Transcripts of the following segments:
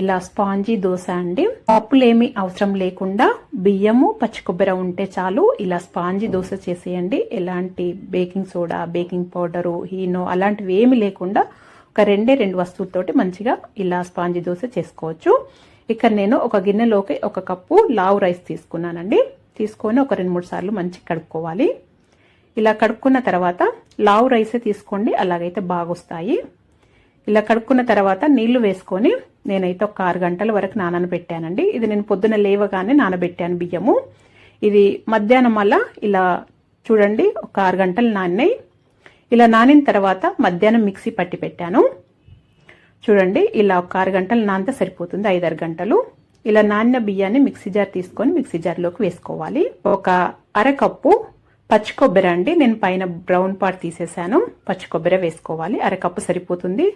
ఇలా స్పాంజీ దోశ అండి. పప్పులేమి అవసరం లేకుండా బియ్యము పచ్చి కొబ్బరి ఉంటే చాలు ఇలా స్పాంజీ దోశ చేసేయండి. ఎలాంటి బేకింగ్ సోడా బేకింగ్ పౌడరు హీనో అలాంటివి ఏమి లేకుండా ఒక రెండే రెండు వస్తువులతోటి మంచిగా ఇలా స్పాంజీ దోశ చేసుకోవచ్చు. ఇక్కడ నేను ఒక గిన్నెలోకి ఒక కప్పు లావు రైస్ తీసుకున్నానండి. తీసుకొని ఒక రెండు మూడు సార్లు మంచిగా కడుక్కోవాలి. ఇలా కడుక్కున్న తర్వాత లావు రైసే తీసుకోండి. అలాగైతే బాగొస్తాయి. ఇలా కడుక్కున్న తర్వాత నీళ్ళు వేసుకొని నేనైతే ఒక ఆరు గంటల వరకు నానన పెట్టానండి. ఇది నేను పొద్దున లేవగానే నానబెట్టాను బియ్యము. ఇది మధ్యాహ్నం అలా ఇలా చూడండి ఒక ఆరు గంటలు నాన్నాయి. ఇలా నానిన తర్వాత మధ్యాహ్నం మిక్సీ పట్టి పెట్టాను. చూడండి ఇలా ఒక ఆరు గంటలు నానితే సరిపోతుంది ఐదారు గంటలు. ఇలా నానిన బియ్యాన్ని మిక్సీ జార్ తీసుకొని మిక్సీ జార్లోకి వేసుకోవాలి. ఒక అరకప్పు పచ్చి కొబ్బరి అండి. నేను పైన బ్రౌన్ పార్ట్ తీసేసాను పచ్చి కొబ్బరి వేసుకోవాలి. అరకప్పు సరిపోతుంది.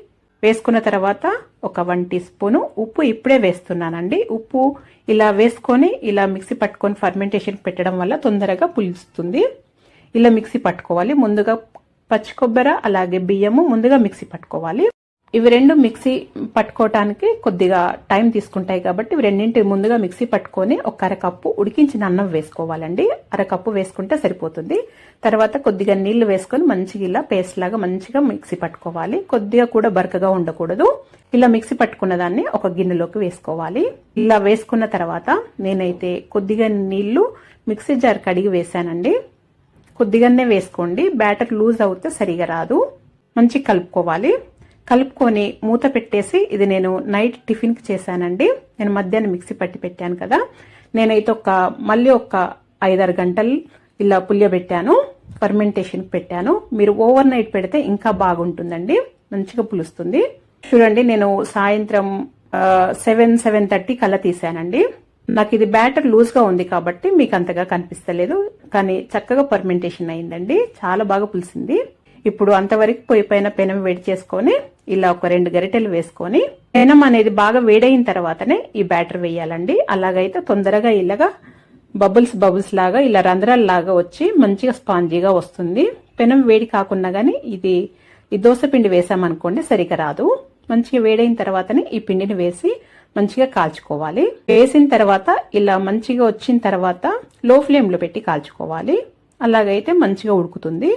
వేసుకున్న తర్వాత ఒక వన్ టీ స్పూను ఉప్పు ఇప్పుడే వేస్తున్నానండి. ఉప్పు ఇలా వేసుకొని ఇలా మిక్సీ పట్టుకొని ఫర్మెంటేషన్ పెట్టడం వల్ల తొందరగా పులుస్తుంది. ఇలా మిక్సీ పట్టుకోవాలి. ముందుగా పచ్చి కొబ్బరి అలాగే బియ్యము ముందుగా మిక్సీ పట్టుకోవాలి. ఇవి రెండు మిక్సీ పట్టుకోవటానికి కొద్దిగా టైం తీసుకుంటాయి కాబట్టి ఇవి రెండింటి ముందుగా మిక్సీ పట్టుకొని ఒక అరకప్పు ఉడికించిన అన్నం వేసుకోవాలండి. అరకప్పు వేసుకుంటే సరిపోతుంది. తర్వాత కొద్దిగా నీళ్ళు వేసుకొని మంచిగా ఇలా పేస్ట్ లాగా మంచిగా మిక్సీ పట్టుకోవాలి. కొద్దిగా కూడా బరకగా ఉండకూడదు. ఇలా మిక్సీ పట్టుకున్న దాన్ని ఒక గిన్నెలోకి వేసుకోవాలి. ఇలా వేసుకున్న తర్వాత నేనైతే కొద్దిగా నీళ్ళు మిక్సీ జార్ కడిగి వేసానండి కొద్దిగానే వేసుకోండి. బ్యాటర్ లూజ్ అవుతే సరిగా రాదు. మంచి కలుపుకోవాలి. కలుపుకొని మూత పెట్టేసి ఇది నేను నైట్ టిఫిన్కి చేశానండి. నేను మధ్యాహ్నం మిక్సీ పట్టి పెట్టాను కదా. నేనైతే ఒక మళ్ళీ ఒక ఐదారు గంటలు ఇలా పులియబెట్టాను. ఫర్మెంటేషన్కి పెట్టాను. మీరు ఓవర్ నైట్ పెడితే ఇంకా బాగుంటుందండి. మంచిగా పులుస్తుంది. చూడండి నేను సాయంత్రం సెవెన్ సెవెన్ థర్టీ కల్లా తీసానండి. నాకు ఇది బ్యాటర్ లూజ్గా ఉంది కాబట్టి మీకు అంతగా కనిపిస్తలేదు. కానీ చక్కగా పర్మెంటేషన్ అయిందండి. చాలా బాగా పులిసింది. ఇప్పుడు అంతవరకు పొయ్యి పైన పెనం వేడి చేసుకొని ఇలా ఒక రెండు గరిటెలు వేసుకొని పెనం అనేది బాగా వేడైన తర్వాతనే ఈ బ్యాటర్ వేయాలండి. అలాగైతే తొందరగా ఇలాగా బబుల్స్ బబుల్స్ లాగా ఇలా రంధ్రాలు లాగా వచ్చి మంచిగా స్పాంజీగా వస్తుంది. పెనం వేడి కాకుండా గానీ ఇది ఈ దోశ పిండి వేసామనుకోండి సరిగా రాదు. మంచిగా వేడైన తర్వాతనే ఈ పిండిని వేసి మంచిగా కాల్చుకోవాలి. వేసిన తర్వాత ఇలా మంచిగా వచ్చిన తర్వాత లో ఫ్లేమ్లో పెట్టి కాల్చుకోవాలి. అలాగైతే మంచిగా ఉడుకుతుంది.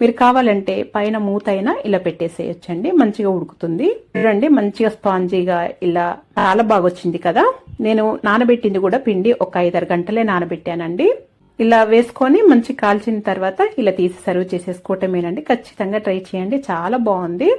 మీరు కావాలంటే పైన మూత అయినా ఇలా పెట్టేసేయచ్చండి. మంచిగా ఉడుకుతుంది. చూడండి మంచిగా స్పాంజీగా ఇలా చాలా బాగా వచ్చింది కదా. నేను నానబెట్టింది కూడా పిండి ఒక ఐదారు గంటలే నానబెట్టానండి. ఇలా వేసుకొని మంచి కాల్చిన తర్వాత ఇలా తీసి సర్వ్ చేసేసుకోవటమేనండి. ఖచ్చితంగా ట్రై చేయండి. చాలా బాగుంది.